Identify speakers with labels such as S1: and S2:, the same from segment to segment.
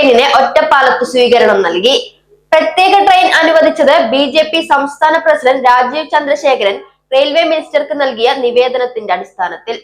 S1: ട്രെയിനിന് ഒറ്റപ്പാലത്ത് സ്വീകരണം നൽകി. പ്രത്യേക ട്രെയിൻ അനുവദിച്ചത് ബി ജെ പി സംസ്ഥാന പ്രസിഡന്റ് രാജീവ് ചന്ദ്രശേഖരൻ റെയിൽവേ മിനിസ്റ്റർക്ക് നൽകിയ നിവേദനത്തിന്റെ അടിസ്ഥാനത്തിൽ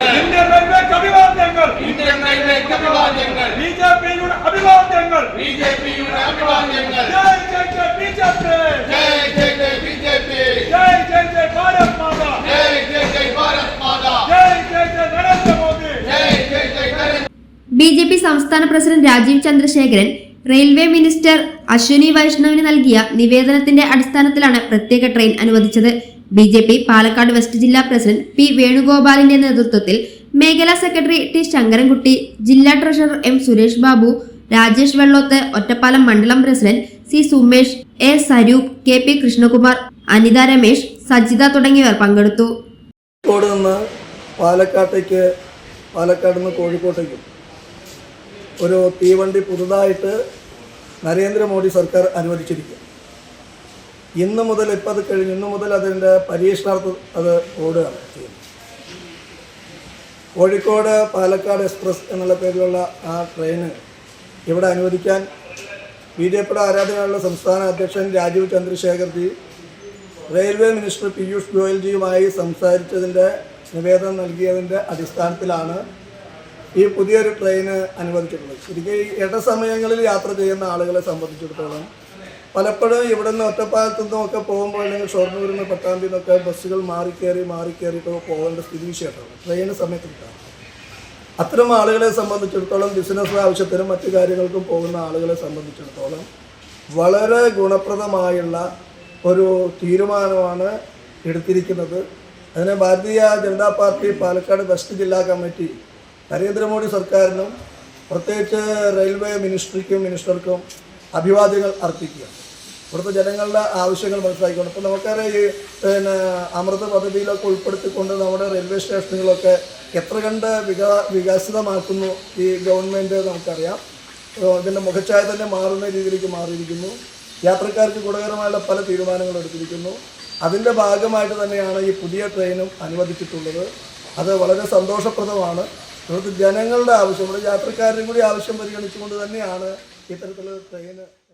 S2: ഇന്ത്യൻ റെയിൽവേക്ക് അഭിവാദ്യങ്ങൾ
S3: ഇന്ത്യൻ റെയിൽവേക്ക് അഭിവാദ്യങ്ങൾ
S2: ബി ജെ പിയുടെ അഭിവാദ്യങ്ങൾ
S3: ബി ജെ പിയുടെ അഭിവാദ്യങ്ങൾ
S2: ജയ് ജയ് ജയ് ബി ജെ പി
S3: ജയ് ജയ് ജയ് ബി ജെ പി
S2: ജയ് ജയ് ജയ് ഭാരത് മാതാ
S3: ജയ് ജയ് ജയ് ഭാരത് മാതാ
S2: ജയ് ജയ് ജയ് നരേന്ദ്രമോദി
S3: ജയ് ജയ് ജയ് നരേന്ദ്ര
S4: ബി ജെ പി സംസ്ഥാന president Rajeev Chandrasekharan railway minister Ashwini വൈഷ്ണവിന് നൽകിയ നിവേദനത്തിന്റെ അടിസ്ഥാനത്തിലാണ് പ്രത്യേക ട്രെയിൻ അനുവദിച്ചത്. B J P Palakkad west ജില്ലാ പ്രസിഡന്റ് പി വേണുഗോപാലിന്റെ നേതൃത്വത്തിൽ മേഖലാ സെക്രട്ടറി ടി ശങ്കരൻകുട്ടി ജില്ലാ ട്രഷറർ എം സുരേഷ് ബാബു രാജേഷ് വെള്ളോത്ത് ഒറ്റപ്പാലം മണ്ഡലം president C Sumesh A Saroop K P Krishnakumar Anitha Ramesh Sajitha തുടങ്ങിയവർ പങ്കെടുത്തു.
S5: പാലക്കാട്ടേക്ക് പാലക്കാട് നിന്ന് കോഴിക്കോട്ടേക്കും ഒരു തീവണ്ടി പുതുതായിട്ട് നരേന്ദ്രമോദി സർക്കാർ അനുവദിച്ചിരിക്കും ഇന്ന് മുതൽ ഇപ്പം അത് കഴിഞ്ഞ് ഇന്ന് മുതൽ അതിന്റെ പരീക്ഷണാർത്ഥം അത് ഓടുകയാണ് ചെയ്യുന്നത് കോഴിക്കോട് പാലക്കാട് എക്സ്പ്രസ് എന്നുള്ള പേരിലുള്ള ആ ട്രെയിന് ഇവിടെ അനുവദിക്കാൻ ബി ജെ പിയുടെ ആരാധനയുള്ള സംസ്ഥാന അധ്യക്ഷൻ രാജീവ് ചന്ദ്രശേഖർജി റെയിൽവേ മിനിസ്റ്റർ പീയൂഷ് ഗോയൽജിയുമായി സംസാരിച്ചതിന്റെ നിവേദനം നൽകിയതിന്റെ അടിസ്ഥാനത്തിലാണ് ഈ പുതിയൊരു ട്രെയിന് അനുവദിച്ചിട്ടുള്ളത്. ശരിക്കും ഈ ഇടസമയങ്ങളിൽ യാത്ര ചെയ്യുന്ന ആളുകളെ സംബന്ധിച്ചിടത്തോളം പലപ്പോഴും ഇവിടെ നിന്ന് ഒറ്റപ്പാലത്തു നിന്നൊക്കെ പോകുമ്പോൾ അല്ലെങ്കിൽ ഷൊർണൂരിൽ നിന്ന് പട്ടാമ്പിയിൽ നിന്നൊക്കെ ബസ്സുകൾ മാറിക്കയറി മാറിക്കയറിയിട്ട് പോകേണ്ട സ്ഥിതി വിശേഷമാണ് ട്രെയിന് സമയത്ത് കിട്ടാം അത്തരം ആളുകളെ സംബന്ധിച്ചിടത്തോളം ബിസിനസ് ആവശ്യത്തിനും മറ്റു കാര്യങ്ങൾക്കും പോകുന്ന ആളുകളെ സംബന്ധിച്ചിടത്തോളം വളരെ ഗുണപ്രദമായുള്ള ഒരു തീരുമാനമാണ് എടുത്തിരിക്കുന്നത്. അതിനെ ഭാരതീയ ജനതാ പാർട്ടി പാലക്കാട് വെസ്റ്റ് ജില്ലാ കമ്മിറ്റി നരേന്ദ്രമോദി സർക്കാരിനും പ്രത്യേകിച്ച് റെയിൽവേ മിനിസ്ട്രിക്കും മിനിസ്റ്റർക്കും അഭിവാദ്യങ്ങൾ അർപ്പിക്കുക. ഇവിടുത്തെ ജനങ്ങളുടെ ആവശ്യങ്ങൾ മനസ്സിലാക്കിക്കൊണ്ട്. ഇപ്പോൾ നമുക്കറിയാം ഈ പിന്നെ അമൃത പദ്ധതിയിലൊക്കെ ഉൾപ്പെടുത്തിക്കൊണ്ട് നമ്മുടെ റെയിൽവേ സ്റ്റേഷനുകളൊക്കെ എത്ര കണ്ട് വികാ വികസിതമാക്കുന്നു ഈ ഗവൺമെന്റ് നമുക്കറിയാം. ഇതിന്റെ മുഖച്ഛായ തന്നെ മാറുന്ന രീതിയിലേക്ക് മാറിയിരിക്കുന്നു. യാത്രക്കാർക്ക് ഗുണകരമായുള്ള പല തീരുമാനങ്ങൾ എടുത്തിരിക്കുന്നു. അതിന്റെ ഭാഗമായിട്ട് തന്നെയാണ് ഈ പുതിയ ട്രെയിനും അനുവദിച്ചിട്ടുള്ളത്. അത് വളരെ സന്തോഷപ്രദമാണ്. ഇവിടുത്തെ ജനങ്ങളുടെ ആവശ്യം നമ്മുടെ യാത്രക്കാരുടെയും കൂടി ആവശ്യം പരിഗണിച്ചുകൊണ്ട് തന്നെയാണ് ഇത്തരത്തിലുള്ള ട്രെയിൻ